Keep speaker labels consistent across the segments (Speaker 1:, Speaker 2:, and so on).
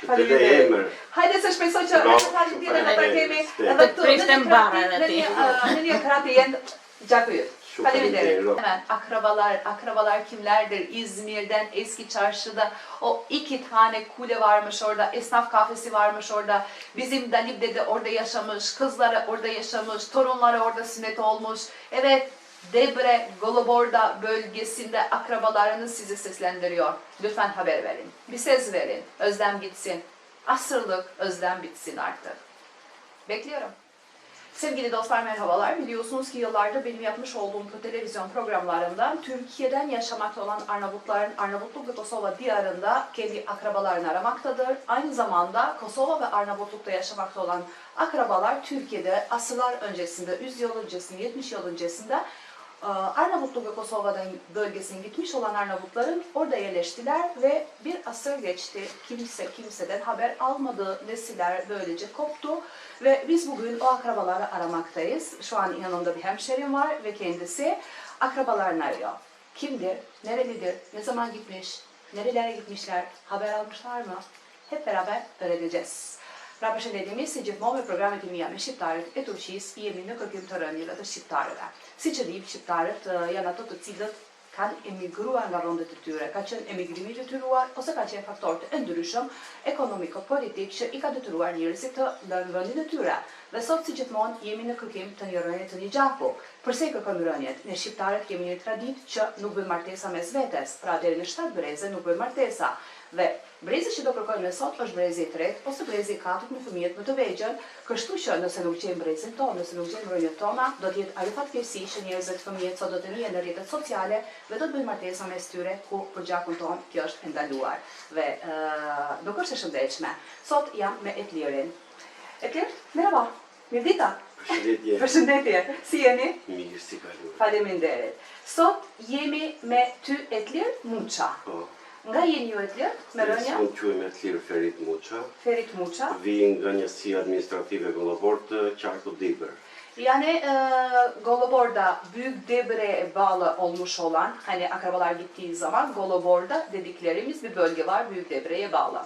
Speaker 1: Që të dhe
Speaker 2: Faleminderit.
Speaker 1: emër.
Speaker 2: Hajde se shpresoj që
Speaker 1: Bravo,
Speaker 2: në falë tjetër në të kemi
Speaker 1: faleminderit.
Speaker 2: edhe
Speaker 3: Të prishtem bara
Speaker 2: ë, në një kratë jenë Gjakuyut.
Speaker 1: Shumë
Speaker 2: Faleminderit.
Speaker 1: faleminderit.
Speaker 2: Hemen akrabalar, akrabalar kimlerdir? İzmir'den, eski çarşıda o iki tane kule varmış orada, esnaf kafesi varmış orada. Bizim Dalip dede orada yaşamış, kızları orada yaşamış, torunları orada sünnet olmuş. Evet, Debre, Goloborda bölgesinde akrabalarınız sizi seslendiriyor. Lütfen haber verin. Bir ses verin. Özlem gitsin. Asırlık özlem bitsin artık. Bekliyorum. Sevgili dostlar merhabalar. Biliyorsunuz ki yıllardır benim yapmış olduğum televizyon programlarımda Türkiye'den yaşamakta olan Arnavutların Arnavutluk ve Kosova diyarında kendi akrabalarını aramaktadır. Aynı zamanda Kosova ve Arnavutluk'ta yaşamakta olan akrabalar Türkiye'de asırlar öncesinde, 100 yıl öncesinde, 70 yıl öncesinde Arnavutluk ve Kosova'dan bölgesine gitmiş olan Arnavutların orada yerleştiler ve bir asır geçti. Kimse kimseden haber almadı. Nesiller böylece koptu ve biz bugün o akrabaları aramaktayız. Şu an yanımda bir hemşerim var ve kendisi akrabalarını arıyor. Kimdir? Nerelidir? Ne zaman gitmiş? Nerelere gitmişler? Haber almışlar mı? Hep beraber öğreneceğiz. Pra përshëndetje, si gjithmonë me programet e mia me shqiptarët e Turqisë, jemi në kërkim të rënjeve të shqiptarëve. Si që dim, shqiptarët janë ato të cilët kanë emigruar nga vendet e tyre, ka qenë emigrimi i detyruar ose ka qenë faktor të ndryshëm ekonomiko-politik që i ka detyruar njerëzit të lënë vendin e tyre. Dhe sot si gjithmonë jemi në kërkim të një rënje të një gjaku. Përse i kërkojmë rënjet? Ne shqiptarët kemi një traditë që nuk bëjmë martesa mes vetes, pra deri në 7 breze nuk bëjmë martesa. Dhe brezi që do kërkojmë ne sot është brezi i tretë ose brezi i katërt me fëmijët më të vegjël, kështu që nëse nuk gjejmë brezin tonë, nëse nuk gjejmë rënjët tona, do të jetë ajo fatkeqësi që njerëzit fëmijët sot do të njihen në rrjetet sociale dhe do të bëjnë martesa mes tyre ku për gjakun ton kjo është e ndaluar. Dhe ë nuk është e shëndetshme. Sot jam me Etlirin. Etlir, merhaba. Mirdita.
Speaker 1: Përshëndetje.
Speaker 2: Përshëndetje. Si jeni?
Speaker 1: Mirë si kaluar.
Speaker 2: Faleminderit. Sot jemi me ty Etlir Muça.
Speaker 1: Po.
Speaker 2: Nga jeni ju Etlir? Me rënja?
Speaker 1: Unë quhem Etlir Ferit Muça.
Speaker 2: Ferit Muça.
Speaker 1: Vi nga njësia administrative Gollobor të Qarku Dibër.
Speaker 2: Yani e, Golobor'da Büyük Debre'ye bağlı olmuş olan, hani akrabalar gittiği zaman Golobor'da dediklerimiz bir bölge var Büyük Debre'ye bağlı.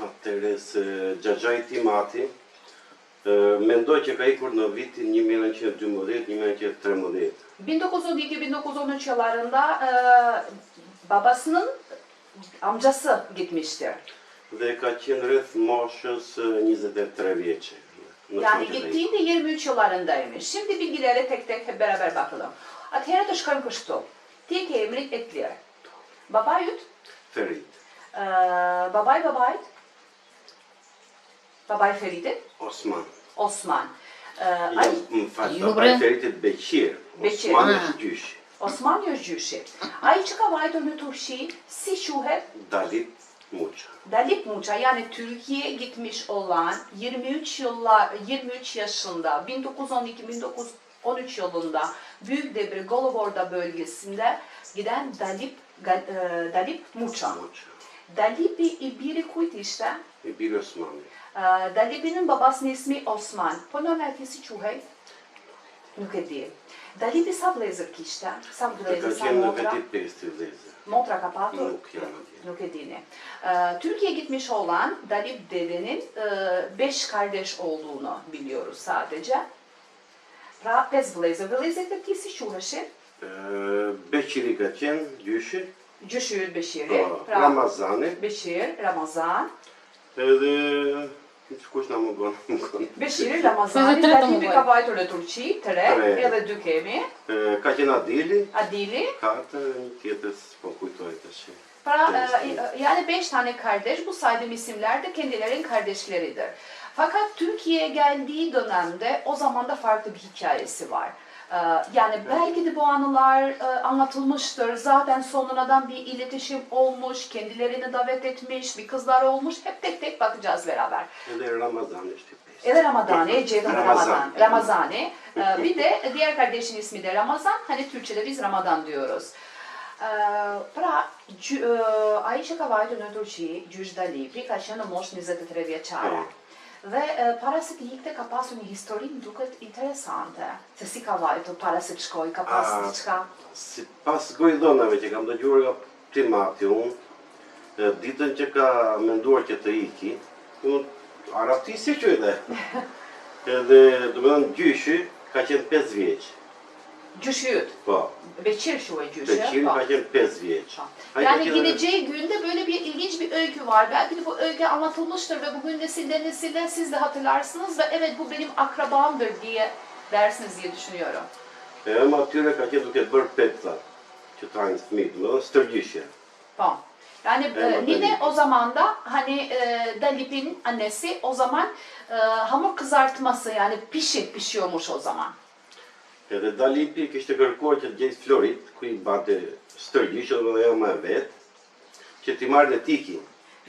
Speaker 1: Atëre se Xhaxhai Timati mendoj që ka ikur në vitin 1912-1913.
Speaker 2: 1912-1913 yıllarında e, babasının amcası gitmiştir.
Speaker 1: Dhe ka qenë rreth moshës ë, 23 vjeçe. në
Speaker 2: Yani gittiğinde 23 yıllarındaymış. Şimdi bilgilere tek tek hep beraber bakalım. Atëherë të shkojmë kështu. Ti ke emrin Etlir. Babajut?
Speaker 1: Ferit.
Speaker 2: Ee, babay babay. Babay Ferit'in
Speaker 1: Osman.
Speaker 2: Osman. Ee, ay,
Speaker 1: më fal,
Speaker 3: Ju
Speaker 1: baba
Speaker 3: bre?
Speaker 1: i Feritit Beqir.
Speaker 2: Beqir.
Speaker 1: Osman
Speaker 3: Ah.
Speaker 1: Është gjysh.
Speaker 2: Osman Yozgjyshi. Ai që ka vajtur në Turqi, si quhet?
Speaker 1: Dalit Muça.
Speaker 2: Dalip Muça yani Türkiye'ye gitmiş olan 23 yıllar 23 yaşında 1912-1913 yılında Büyük Debre Goloborda bölgesinde giden Dalip e, Dalip Muça.
Speaker 1: Muça.
Speaker 2: Dalipi i biri kujt ishte?
Speaker 1: I biri Osmani.
Speaker 2: Ë, Dalipinin babasının ismi Osman. Po nënati si quhej? Nuk e di. Dalipi sa vëllezër kishte? Sa
Speaker 1: ka
Speaker 2: vëllezër, sa
Speaker 1: qenë në
Speaker 2: motra?
Speaker 1: vetit pesti vlezë.
Speaker 2: Motra ka patur?
Speaker 1: Nuk jam atje.
Speaker 2: Nuk e dini. Ee, Türkiye'ye gitmiş olan Dalip dedenin e, beş kardeş olduğunu biliyoruz sadece. Pra pes vëllezër. Vëllezërit e tij si quheshin?
Speaker 1: Ë, Beqiri ka qenë gjyshi,
Speaker 2: Gjyshir Beshiri,
Speaker 1: po,
Speaker 2: pra
Speaker 1: Ramazani,
Speaker 2: Beşir, Ramazan.
Speaker 1: edhe kush na mungon, mungon.
Speaker 2: Beshiri, Ramazani,
Speaker 3: të
Speaker 2: Dalipi
Speaker 3: mungojnë.
Speaker 2: ka vajtur në Turqi, tre,
Speaker 1: Tre.
Speaker 2: edhe dy kemi.
Speaker 1: Ka qenë Adili,
Speaker 2: Adili.
Speaker 1: katër, një tjetër s'po kujtoj tash.
Speaker 2: Pra,
Speaker 1: Beş
Speaker 2: e, yani beş tane kardeş, bu saydığım isimler de kendilerinin kardeşleridir. Fakat Türkiye'ye geldiği dönemde o zaman da farklı bir hikayesi var. E, Yani belki de bu anılar e, anlatılmıştır. Zaten sonradan bir iletişim olmuş, kendilerini davet etmiş, bir kızlar olmuş. Hep tek tek bakacağız beraber.
Speaker 1: Edhe Ramazani është i pestë.
Speaker 2: Evet Ramadani, Ceylan Ramazan.
Speaker 1: Ramazan.
Speaker 2: Ramazani. Ee, Bir de diğer kardeşin ismi de Ramazan. Hani Türkçe'de biz Ramadan diyoruz. Ee, Pra, gjy- e, ai që ka vajtur në Turqi, Gjysh Dalipi, ka qenë në moshë 23 vjeçare. Dhe para se të ikte ka pasur një histori më duket interesante. Se si ka vajtur para se të shkoj, ka pas diçka.
Speaker 1: Si pas gojdonave që kam dëgjuar nga Timati unë, Ditën që ka menduar që të iki, unë arabtisë që edhe. Edhe, do me thënë, gjyshi ka qenë 5 vjeç. Po,
Speaker 2: Bekir şu ve
Speaker 1: 5 vjeç.
Speaker 2: Tamam.
Speaker 1: Ai
Speaker 2: Yani gideceği günde böyle bir ilginç bir öykü var. Belki de bu öykü anlatılmıştır ve bugün nesilden nesile siz de hatırlarsınız ve evet bu benim akrabamdır diye dersiniz diye düşünüyorum.
Speaker 1: E ema atyre ka qenë duke bërë pepta që të hajnë do.
Speaker 2: Tamam. Yani e, Nine o zaman da hani e, Dalip'in annesi o zaman e, hamur kızartması yani pişi pişiyormuş o zaman.
Speaker 1: Edhe Dalipi kishte kërkuar që të gjejtë Florit, ku i bante stërgjyshje, do me thënë më e vetë, që t'i marrë në tiki.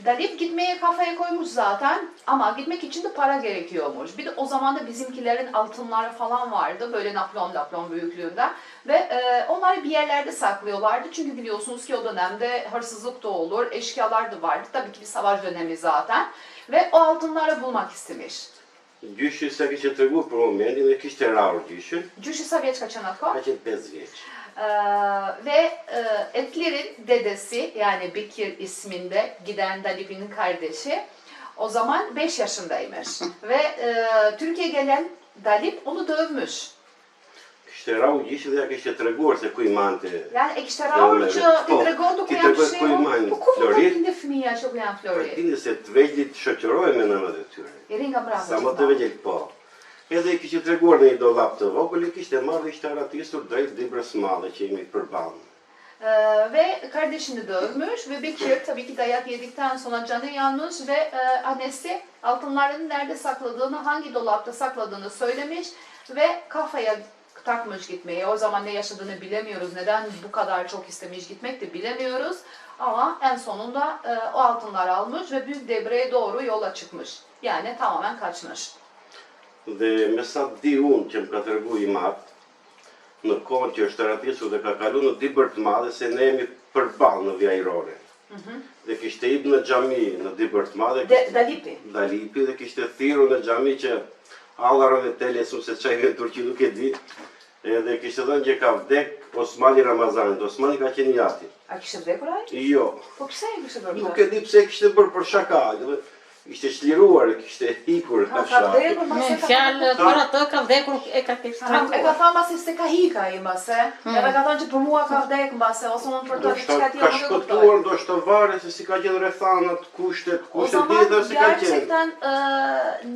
Speaker 2: Dalip gitmeye kafaya koymuş zaten ama gitmek için de para gerekiyormuş. Bir de o zaman da bizimkilerin altınları falan vardı böyle naplon naplon büyüklüğünde ve e, onları bir yerlerde saklıyorlardı. Çünkü biliyorsunuz ki o dönemde hırsızlık da olur, eşkıyalar da vardı. Tabii ki bir savaş dönemi zaten ve o altınları bulmak istemiş.
Speaker 1: Kishte treguar për momentin dhe kishte rarë gjyshin,
Speaker 2: Cüşü Saveç Kaçanako.
Speaker 1: ka qenë 5 vjeç.
Speaker 2: Ee, ve e, Etler'in dedesi yani Bekir isminde giden Dalip'in kardeşi o zaman 5 yaşındaymış. ve e, Türkiye gelen Dalip onu dövmüş.
Speaker 1: Kishte rarë gjyshin dhe ja kishte treguar se ku i mante.
Speaker 2: Yani ekstraorcu
Speaker 1: Evet,
Speaker 2: bir
Speaker 1: po,
Speaker 2: dragon
Speaker 1: ti
Speaker 2: okuyan
Speaker 1: tregoj
Speaker 2: şey
Speaker 1: ku i
Speaker 2: o.
Speaker 1: majnë
Speaker 2: Bu konuda
Speaker 1: Florit.
Speaker 2: binde fëmija që okuyan Flori.
Speaker 1: Dini se të vegjlit shoqërohen me nënat e tyre.
Speaker 2: Ringa bravo.
Speaker 1: Sa më të vegjël po. Edhe i kishte treguar në një dollap të vogël, i kishte marrë ishte aratisur drejt dibrës madhe që jemi përballë.
Speaker 2: Ee, ve kardeşini dövmüş ve Bekir tabii ki dayak yedikten sonra canı yanmış ve e, annesi altınlarını nerede sakladığını, hangi dolapta sakladığını söylemiş ve kafaya takmış gitmeyi. O zaman ne yaşadığını bilemiyoruz. Neden bu kadar çok istemiş gitmek de bilemiyoruz. Ama en sonunda e, o altınları almış ve Büyük Debre'ye doğru yola çıkmış. Yani tamamen kaçmış.
Speaker 1: Dhe me sa di unë që më ka tërgu i matë, në kohën që është aratisur dhe ka kalu në dibër të madhe se ne jemi përballë në vjajrore. Dhe kishte ip në xhami në dibër të madhe,
Speaker 2: De, Dalipi.
Speaker 1: Dalipi dhe kishte thiru në xhami që Allarën dhe telesun se çaj në Turqi nuk e di. Edhe kishte thënë që ka vdek Osmani Ramazanit. Osmani ka qenë jati.
Speaker 2: A kishte vdekur ai?
Speaker 1: Jo,
Speaker 2: Po pse ai kishte vdekur?
Speaker 1: nuk e di pse kishte bërë për shaka. dhe Ishte çliruar, kishte ikur
Speaker 2: Ka
Speaker 1: ka
Speaker 2: ka vdekur mase ka
Speaker 3: fjalë për atë ka vdekur e ka
Speaker 2: Ha, e ka thënë mbasi se ka hika ai mbase. Edhe ka thënë që për mua ka vdek mbase ose unë për të diçka
Speaker 1: ka
Speaker 2: tjetër e kuptoj.
Speaker 1: shpëtuar, ndoshta varet se si ka qenë rrethanat, kushtet, kushtet tjetër si ka qenë.
Speaker 2: gerçekten e,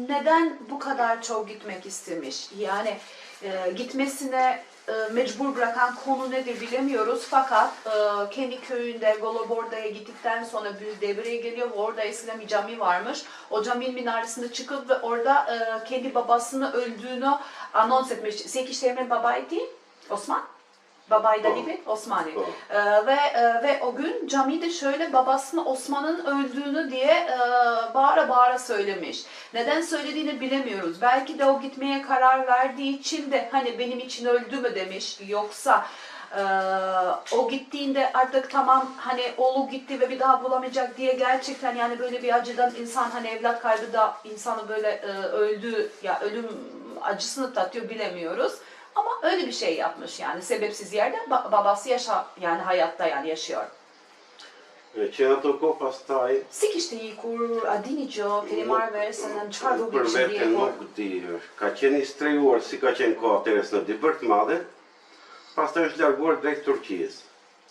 Speaker 2: neden bu kadar çok gitmek istemiş? Yani e, gitmesine e, mecbur bırakan konu nedir bilemiyoruz fakat e, kendi köyünde Goloborda'ya gittikten sonra Büyük Devre'ye geliyor orada eskiden bir cami varmış. O caminin minaresine çıkıp ve orada e, kendi babasını öldüğünü anons etmiş. Sekişlerimin babaydı Osman. Babaydı
Speaker 1: Tamam.
Speaker 2: gibi Osmani.
Speaker 1: Po.
Speaker 2: Ee, ve e, ve o gün camide şöyle babasını Osman'ın öldüğünü diye e, bağıra bağıra söylemiş. Neden söylediğini bilemiyoruz. Belki de o gitmeye karar verdiği için de hani benim için öldü mü demiş. Yoksa e, o gittiğinde artık tamam hani oğlu gitti ve bir daha bulamayacak diye gerçekten yani böyle bir acıdan insan hani evlat kaybı da insanı böyle e, öldü ya ölüm acısını tatıyor bilemiyoruz. Ama öyle bir şey yapmış yani sebepsiz yerde ba- babası yaşa yani hayatta yani yaşıyor.
Speaker 1: Në ato kohë pastaj
Speaker 2: Si kishte ikur, a dini që keni marrë vesh se në çfarë rrugë
Speaker 1: për
Speaker 2: kishte
Speaker 1: vete nuk di. Ka qenë i strejuar si ka qenë kohë atëres në dibër të madhe, pastaj është larguar drejt Turqisë.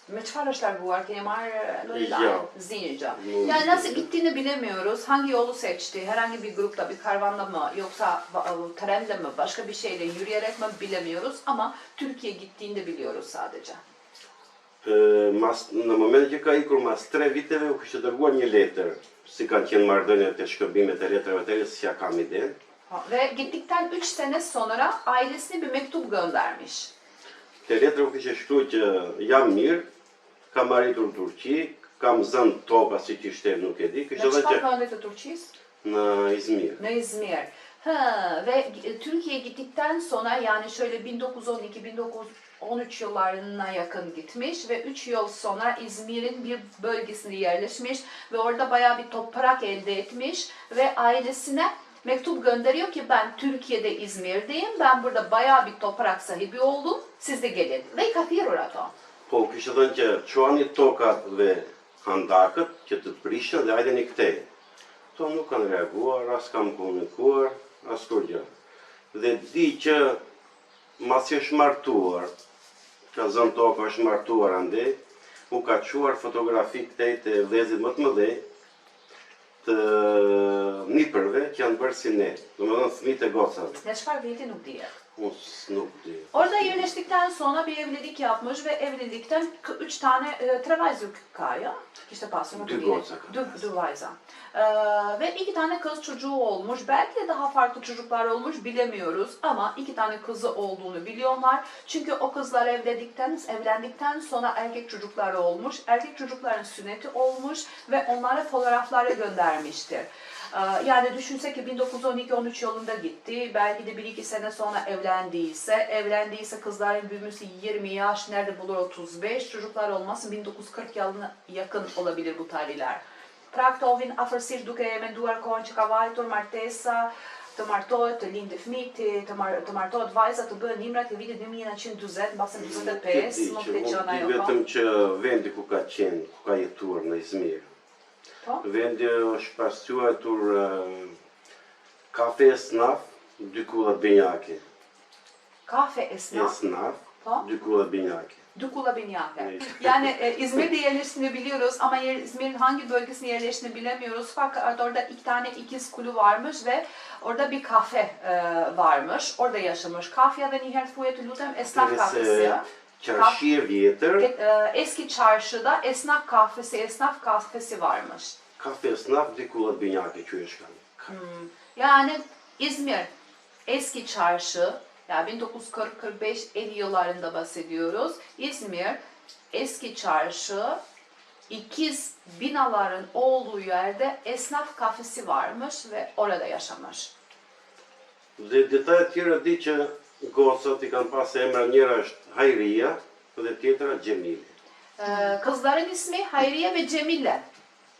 Speaker 2: Me çfarë është larguar? Keni marrë në lajë, zincirca.
Speaker 1: Nuk
Speaker 2: Yani nasıl gittiğini bilemiyoruz. Hangi yolu seçti? Herhangi bir grupta, bir karvanla mı yoksa ba- trenle mi, başka bir şeyle yürüyerek mi bilemiyoruz ama Türkiye gittiğini biliyoruz sadece.
Speaker 1: Mas, në moment që ka ikur mas 3 viteve u kishte dërguar një letër, si kanë qenë marrëdhëniet e shkëmbimet e letrave të si ja kam iden.
Speaker 2: Ha, Ve gittikten 3 sene sonra ailesine bir mektup göndermiş.
Speaker 1: Te letra u kishte shkruar që jam mirë, kam arritur në Turqi, kam zënë toka si që ishte nuk e di,
Speaker 2: Ne
Speaker 1: kishte thënë
Speaker 2: çfarë
Speaker 1: që
Speaker 2: gönderdi Turqis?
Speaker 1: në İzmir.
Speaker 2: Ne İzmir. Ha, ve e, Türkiye'ye gittikten sonra yani şöyle 1912-1913 yıllarına yakın gitmiş ve 3 yıl sonra İzmir'in bir bölgesine yerleşmiş ve orada bayağı bir toprak elde etmiş ve ailesine mektup gönderiyor ki ben Türkiye'de İzmir'deyim, ben burada bayağı bir toprak sahibi oldum, siz de gelin. Ve kathir orada.
Speaker 1: Po, kishte thënë që quani tokat dhe handakët që të prishën dhe hajde një këtej. To nuk kanë reaguar, as kam komunikuar, as kur gjë. Dhe di që mas që është martuar, ka zënë tokë është martuar ande, u ka quar fotografi këtej të vlezit më të mëdhej, të nipërve që janë bërë si ne, do më dhënë thmit e gocave.
Speaker 2: Në çfarë viti nuk dihet.
Speaker 1: Di.
Speaker 2: Orada yerleştikten sonra bir evlilik yapmış ve evlilikten üç tane, e, tre vajzë ka, ja? Kishte pasur, nuk
Speaker 1: Dy
Speaker 2: e di.
Speaker 1: goca ka
Speaker 2: Dy,
Speaker 1: pasur.
Speaker 2: dy vajza. Ee, ve iki tane kız çocuğu olmuş. Belki de daha farklı çocuklar olmuş bilemiyoruz ama iki tane kızı olduğunu biliyorlar. Çünkü o kızlar evlendikten, evlendikten sonra erkek çocukları olmuş. Erkek çocukların sünneti olmuş ve onlara fotoğrafları göndermiştir. Yani düşünse ki 1912-13 yılında gitti. Belki de 1-2 sene sonra evlendiyse, evlendiyse kızların büyümesi 20 yaş, nerede bulur 35, çocuklar olması 1940 yılına yakın olabilir bu tarihler. Praktovin afërsisht duke e menduar kohën që ka vajtur martesa, të martohet, të lindë fëmijë, të, të, mar, të martohet vajza, të bëhen nimrat e vitit 1940, mbase 45, nuk qenë
Speaker 1: di
Speaker 2: ajo
Speaker 1: vetëm që vendi ku ka qenë, ku ka jetuar në Izmir.
Speaker 2: Po?
Speaker 1: Vendi është pasquatur uh, kafe Snaf, dy kulla binjaki.
Speaker 2: Kafe esnaf,
Speaker 1: Esnaf,
Speaker 2: po?
Speaker 1: dy kulla binjaki.
Speaker 2: Dukula Binyake.
Speaker 1: Evet.
Speaker 2: Yani e, İzmir'de yerleştiğini biliyoruz ama yer, İzmir'in hangi bölgesine yerleştiğini bilemiyoruz. Fakat orada iki tane ikiz kulu varmış ve orada bir kafe e, varmış. Orada yaşamış. Kafya da Niher Fuyet Lutem Esnaf Kafesi.
Speaker 1: Nëse qarshi e
Speaker 2: eski çarşıda esnaf kahvesi, esnaf kafesi varmış.
Speaker 1: kafe Snaf, dy kulla binjaki që është kanë.
Speaker 2: Yani İzmir eski çarşı, yani 1940-45-50 yıllarında bahsediyoruz. İzmir eski çarşı ikiz binaların olduğu yerde esnaf kafesi varmış ve orada yaşamış.
Speaker 1: Dhe detaj tjera di që gocat i kanë pas emra njëra është Hajria dhe tjetra Gjemili.
Speaker 2: Ee, kızların ismi Hayriye ve Cemile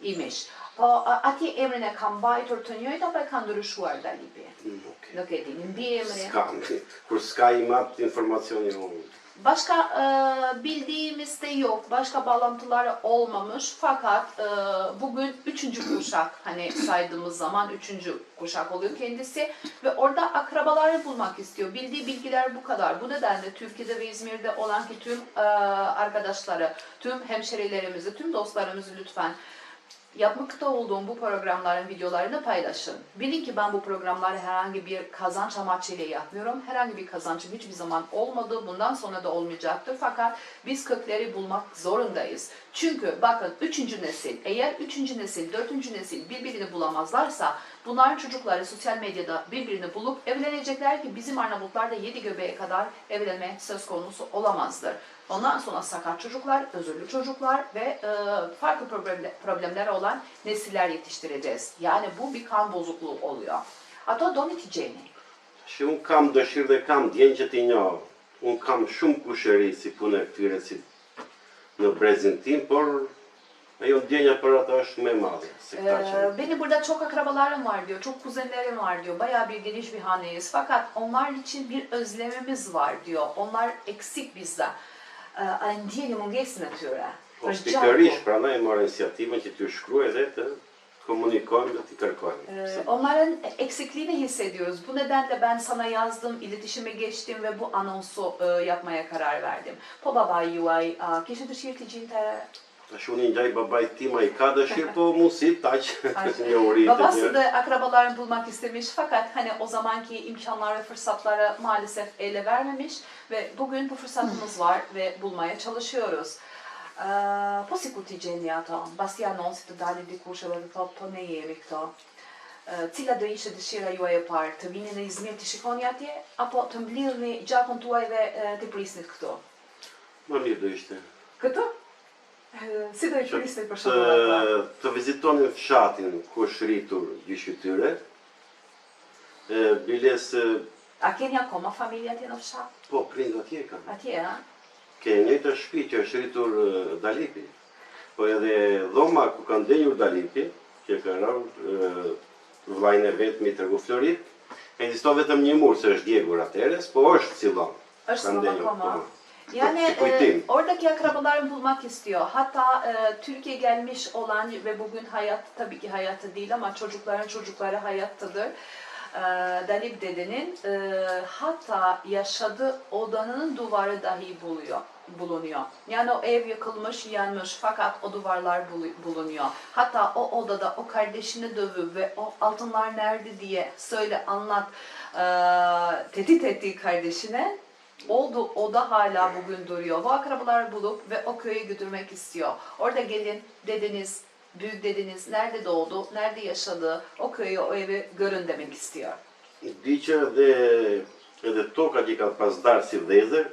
Speaker 2: imiş. Po atje emrin e kam mbajtur të njëjtë apo e kanë ndryshuar Dalipi?
Speaker 1: Nuk e
Speaker 2: di, mbi emri.
Speaker 1: S'ka, kur s'ka i mat informacioni unë.
Speaker 2: Başka e, bildiğimizde yok, başka bağlantıları olmamış fakat e, bugün üçüncü kuşak hani saydığımız zaman üçüncü kuşak oluyor kendisi ve orada akrabaları bulmak istiyor. Bildiği bilgiler bu kadar. Bu nedenle Türkiye'de ve İzmir'de olan ki tüm e, arkadaşları, tüm hemşerilerimizi, tüm dostlarımızı lütfen yapmakta olduğum bu programların videolarını paylaşın. Bilin ki ben bu programları herhangi bir kazanç amacıyla yapmıyorum. Herhangi bir kazancım hiçbir zaman olmadı. Bundan sonra da olmayacaktır. Fakat biz kökleri bulmak zorundayız. Çünkü bakın üçüncü nesil, eğer üçüncü nesil, dördüncü nesil birbirini bulamazlarsa bunların çocukları sosyal medyada birbirini bulup evlenecekler ki bizim Arnavutlarda yedi göbeğe kadar evlenme söz konusu olamazdır. Ondan sonra sakat çocuklar, özürlü çocuklar ve e, farklı problemle- problemleri olan nesiller yetiştireceğiz. Yani bu bir kan bozukluğu oluyor. Ato do neticeni.
Speaker 1: Që unë kam dëshirë dhe kam djenë që. Unë kam shumë kushëri si punë e këtyre si në por ajo ndjenja për ata është me madhe. Se këta që
Speaker 2: Ee, benim burada çok akrabalarım var diyor, çok kuzenlerim var diyor. Bayağı bir geniş bir haneyiz. Fakat onlar için bir özlemimiz var diyor. Onlar eksik bizde. A ndjeni mungesën e tyre.
Speaker 1: po pikërisht, prandaj e mora iniciativën që t'ju shkruaj dhe të komunikojmë dhe t'i kërkojmë.
Speaker 2: Ee, onların eksikliğini hissediyoruz. Bu nedenle ben sana yazdım, iletişime geçtim ve bu anonsu e, yapmaya karar verdim. Po baba juaj, a kishte dëshirë të gjinte
Speaker 1: Tash unë i ngjaj babait tim, ai ka dëshirë, po mundësi taq një uri të
Speaker 2: Babası da akrabalarını bulmak istemiş fakat hani o zamanki imkanlar ve fırsatları maalesef ele vermemiş ve bugün bu fırsatımız var ve bulmaya çalışıyoruz. Ë, po si ku t'i gjeni ato? Basi anonsit të dalin dikush edhe të thotë po ne jemi këto. Cila do ishte dëshira juaj e parë? Të vini në Izmir të shikoni atje apo të mblidhni gjakun tuaj dhe e, të prisnit këtu?
Speaker 1: Më mirë do ishte.
Speaker 2: Këtu? Ë, Si do i
Speaker 1: Që
Speaker 2: prisnit për
Speaker 1: të,
Speaker 2: shembull
Speaker 1: të vizitonin fshatin ku është rritur gjyshi tyre. E, biles,
Speaker 2: A keni akoma familja atje në fshat?
Speaker 1: po prind atje kanë.
Speaker 2: Atje, ha?
Speaker 1: Ke një të shtëpi që është rritur Dalipi. Po edhe dhoma ku kanë denjur Dalipi, që ka rarë vllajën e vetë mi tregu Florit, ekziston vetëm një mur se është djegur atëherës, po është si dhomë.
Speaker 2: Është
Speaker 1: denjur,
Speaker 2: akoma.
Speaker 1: po.
Speaker 2: Yani e, oradaki akrabalarını bulmak istiyor. Hatta e, Türkiye gelmiş olan ve bugün hayat tabii ki hayatta değil ama çocukların çocukları hayattadır. E, Dalip dedenin e, hatta yaşadığı odanın duvarı dahi buluyor bulunuyor. Yani o ev yıkılmış, yanmış fakat o duvarlar bulu- bulunuyor. Hatta o odada o kardeşini dövüp ve o altınlar nerede diye söyle anlat e, tehdit ettiği kardeşine oldu, o da hala bugün duruyor. Bu akrabalar bulup ve o köye götürmek istiyor. Orada gelin dedeniz, büyük dedeniz nerede doğdu, nerede yaşadı, o köyü, o evi görün demek istiyor.
Speaker 1: Dice de, de toka që ka pas darë si vdezër,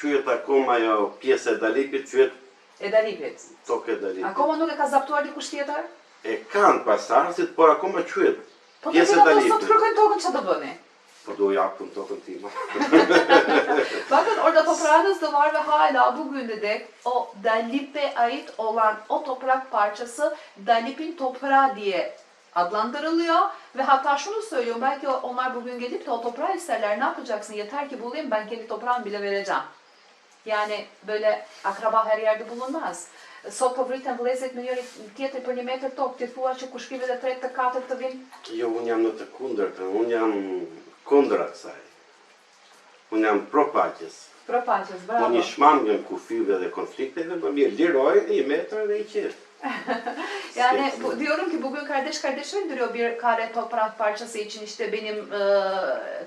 Speaker 1: quhet akoma ajo pjesë e quhet
Speaker 2: E da Libet.
Speaker 1: tokë e Dalipit.
Speaker 2: Akoma nuk e ka zaptuar dikush tjetër?
Speaker 1: E kanë pasardhësit, por akoma quhet
Speaker 2: Po të
Speaker 1: e
Speaker 2: vjen ato sot kërkojnë tokën që të bëni?
Speaker 1: Do japëm tokën time.
Speaker 2: Bakın orada toprağınız da var ve hala bugün de de o Dalip'e ait olan o toprak parçası Dalip'in toprağı diye adlandırılıyor ve hatta şunu söylüyorum belki onlar bugün gelip de o toprağı isterler ne yapacaksın yeter ki bulayım ben kendi toprağımı bile vereceğim. Yani böyle akraba her yerde bulunmaz. Po vritën vëllezërit me njëri tjetër për një metër tokë, ti thua që kush kive dhe 3 të 4 të vinë
Speaker 1: Jo, kundërtën, unë jam. Unë jam pro paqes.
Speaker 2: propaqës,
Speaker 1: Unë
Speaker 2: bravo.
Speaker 1: i shmangën kufive dhe konflikteve, më mirë liroj i metra dhe i qirë.
Speaker 2: Yani bu, diyorum ki bugün kardeş kardeş öldürüyor bir kare toprak parçası için işte benim e,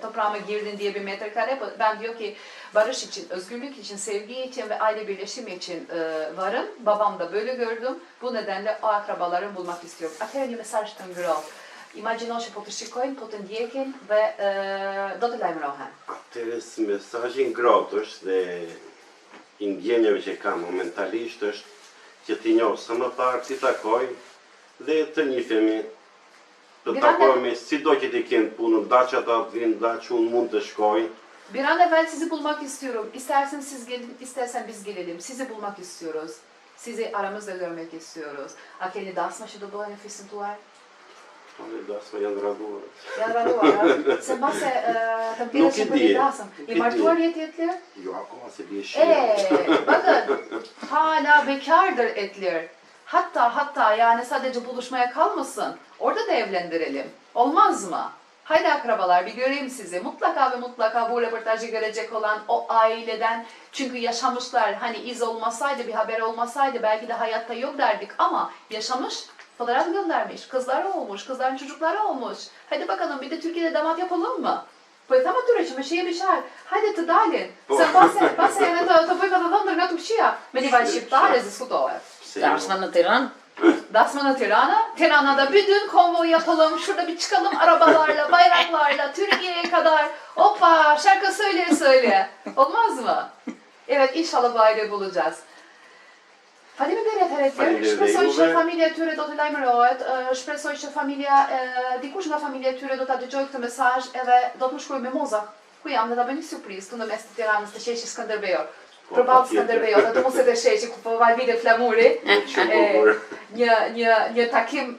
Speaker 2: toprağıma girdin diye bir metrekare. Ben diyor ki barış için, özgürlük için, sevgi için ve aile birleşimi için e, varım. Babam da böyle gördüm. Bu nedenle o akrabaları bulmak istiyorum. Mesazh të ngrohtë. Imagjino që po të shikojnë, po të ndjekin dhe e, do të lajmërohen.
Speaker 1: Atëres mesazhi ngrohtë është dhe i ndjenjave që kam momentalisht është që t'i njohë së më parë, t'i takoj dhe të njifemi të takojmë si do që t'i kenë punën, da që ata të vinë, da që unë mund të shkoj.
Speaker 2: Bir an evvel sizi bulmak istiyorum. İstersen siz gelin, istersen biz gelelim. Sizi bulmak istiyoruz. Sizi aramızda görmek istiyoruz. A keni dasma që do bëhen në
Speaker 1: da s'ma janë raduar.
Speaker 2: Janë raduar, se mbase uh, të mpire
Speaker 1: Nuk i
Speaker 2: që bëni
Speaker 1: di.
Speaker 2: dasëm.
Speaker 1: Nuk
Speaker 2: I
Speaker 1: i di.
Speaker 2: martuar jetë jetëlir?
Speaker 1: Jo, akoma se bie
Speaker 2: E,
Speaker 1: shia.
Speaker 2: bakın hala bekardır etler. Hatta hatta yani sadece buluşmaya kalmasın. Orada da evlendirelim. Olmaz mı? Haydi akrabalar bir göreyim sizi. Mutlaka ve mutlaka bu röportajı görecek olan o aileden çünkü yaşamışlar. Hani iz olmasaydı, bir haber olmasaydı belki de hayatta yok derdik ama yaşamış, fotoğraf göndermiş. Kızları olmuş, kızların çocukları olmuş. Hadi bakalım bir de Türkiye'de damat yapalım mı? Po e thama tyre që me shije bishar, hajde të dalin.
Speaker 1: Po.
Speaker 2: Se pase, pase janë të, të bëjnë të dhëndër nga Turqia. Me një vaj shqiptare diskutohet.
Speaker 1: Pse jo?
Speaker 3: Darsma në Tiranë.
Speaker 2: Dasmana Tirana. Tirana'da bir dün konvoy yapalım. Şurada bir çıkalım arabalarla, bayraklarla, Türkiye'ye kadar. Hoppa şarkı söyle söyle. Olmaz mı? Evet inşallah bu aileyi bulacağız. Faleminderit.
Speaker 1: Faleminderit
Speaker 2: Shpresoj që familja e tyre do të lajmërohet. Shpresoj që familja dikush nga familja e tyre do ta dëgjojë këtë mesazh edhe do të më shkruaj me moza. Ku jam dhe ta bëj një surprizë këtu në mes të Tiranës të qeshi Skënderbeu.
Speaker 1: Po,
Speaker 2: Përballë
Speaker 1: patjetër.
Speaker 2: Skënderbeu, atë mos e të sheshi ku po vaj vite flamuri.
Speaker 1: Që
Speaker 2: një një një takim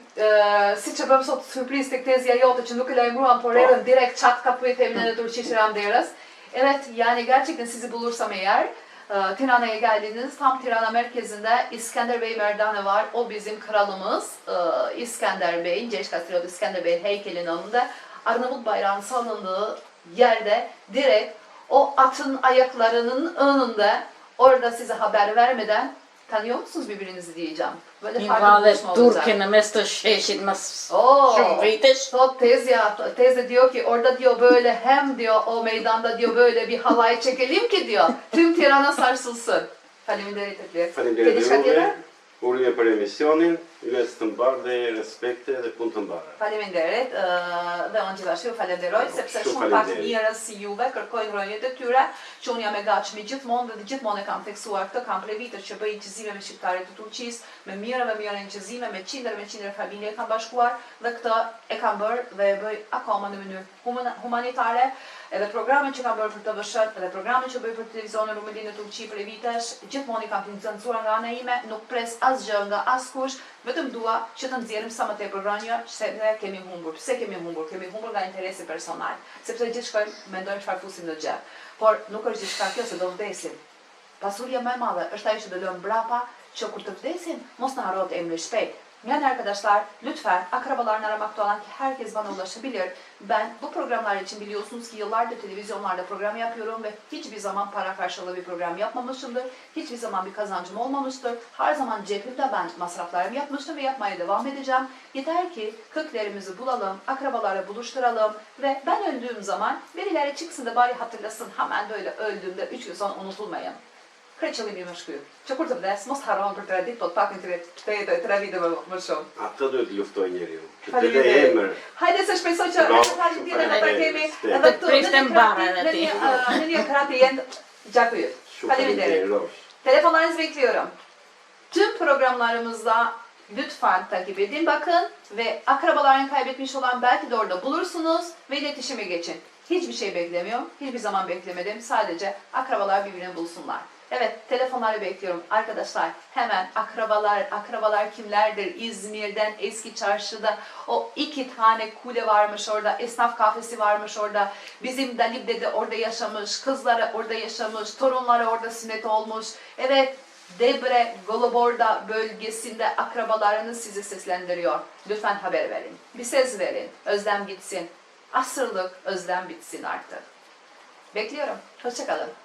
Speaker 2: siç e bëm sot surprizë tek tezja jote që nuk e lajmëruam por
Speaker 1: Po.
Speaker 2: erën direkt çat kapıyı temin e Turqi Şiranderës. Evet yani gerçekten sizi bulursam eğer e, Tirana'ya geldiğiniz tam Tirana merkezinde İskender Bey Merdane var. O bizim kralımız. E, İskender Bey'in, Ceş Kastriot İskender Bey heykelinin önünde Arnavut bayrağının salındığı yerde direkt o atın ayaklarının önünde orada size haber vermeden tanıyor musunuz birbirinizi diyeceğim. Böyle
Speaker 3: Një
Speaker 2: farklı
Speaker 3: valle
Speaker 2: buluşma olacak.
Speaker 3: turke në mes të sheshit mas
Speaker 2: Oo.
Speaker 3: vitesh.
Speaker 2: Sot teyze, teyze diyor ki orada diyor böyle hem diyor o meydanda diyor böyle bir halay çekelim ki diyor tüm Tirana sarsılsın. Faleminderit etli.
Speaker 1: Faleminderit juve.
Speaker 2: tjetër?
Speaker 1: Urime për emisionin, ju të mbarë dhe respekte dhe punë të mbarë.
Speaker 2: Faleminderit dhe unë gjithashtu ju falenderoj sepse
Speaker 1: Shumë
Speaker 2: pak njerëz si juve kërkojnë rrënjët e tyre që unë jam e gatshme gjithmonë dhe gjithmonë e kam theksuar këtë, kam prej vitesh që bëj inqizime me shqiptarët të Turqisë, me mirë me mirë inqizime, me qindër me qindër familje e kam bashkuar dhe këtë e kam bërë dhe e bëj akoma në mënyrë humanitare. Edhe programet që kam bërë për TVSH, edhe programet që bëj për televizionin Rumelinë në Turqi për vitesh, gjithmonë i kam financuar nga ana ime, nuk pres asgjë nga askush, vetëm dua që të nxjerrim sa më tepër rënje, se ne kemi humbur. Pse kemi humbur? Kemi humbur nga interesi personal, sepse gjithë shkojmë mendojmë çfarë fusim në xhep. Por nuk është gjithçka kjo se do vdesim. Pasuria memalı, është ajo që do lëmë brapa, që kur të vdesin, mos në harrot emri shpejt. Yani arkadaşlar lütfen akrabalarını aramakta olan herkes bana ulaşabilir. Ben bu programlar için biliyorsunuz ki yıllardır televizyonlarda program yapıyorum ve hiçbir zaman para karşılığı bir program yapmamışımdır. Hiçbir zaman bir kazancım olmamıştır. Her zaman cebimde ben masraflarımı yapmıştım ve yapmaya devam edeceğim. Yeter ki köklerimizi bulalım, akrabaları buluşturalım ve ben öldüğüm zaman birileri çıksın da bari hatırlasın hemen böyle öldüğümde üç gün sonra unutulmayın. Kraliçalı bir mëshkuj. Që kur të vdes, mos harron për tre ditë, po të paktën tre, tre, tre vite më, më shumë.
Speaker 1: Ata duhet luftoj njeriu. Që të le
Speaker 2: Faleminderit.
Speaker 1: emër.
Speaker 2: Hajde se shpresoj që
Speaker 1: Bravo,
Speaker 2: në tatin tjetër
Speaker 1: super,
Speaker 2: do ta kemi
Speaker 1: ste.
Speaker 2: edhe këtu
Speaker 3: Prishte
Speaker 2: në një
Speaker 3: mbarë
Speaker 2: krati-
Speaker 3: edhe
Speaker 2: në
Speaker 3: ti.
Speaker 2: një ë, në një krati jend gjaku yt.
Speaker 1: Shumë
Speaker 2: Faleminderit.
Speaker 1: falenderosh.
Speaker 2: Telefonlarınızı bekliyorum. Tüm programlarımızda lütfen takip edin bakın ve akrabalarını kaybetmiş olan belki de orada bulursunuz ve iletişime geçin. Hiçbir şey beklemiyorum. Hiçbir zaman beklemedim. Sadece akrabalar birbirini bulsunlar. Evet, telefonları bekliyorum. Arkadaşlar hemen akrabalar, akrabalar kimlerdir? İzmir'den eski çarşıda o iki tane kule varmış orada, esnaf kafesi varmış orada. Bizim Dalip dede orada yaşamış, kızları orada yaşamış, torunları orada sünnet olmuş. Evet, Debre, Goloborda bölgesinde akrabalarınız sizi seslendiriyor. Lütfen haber verin. Bir ses verin. Özlem gitsin. Asırlık özlem bitsin artık. Bekliyorum. Hoşçakalın.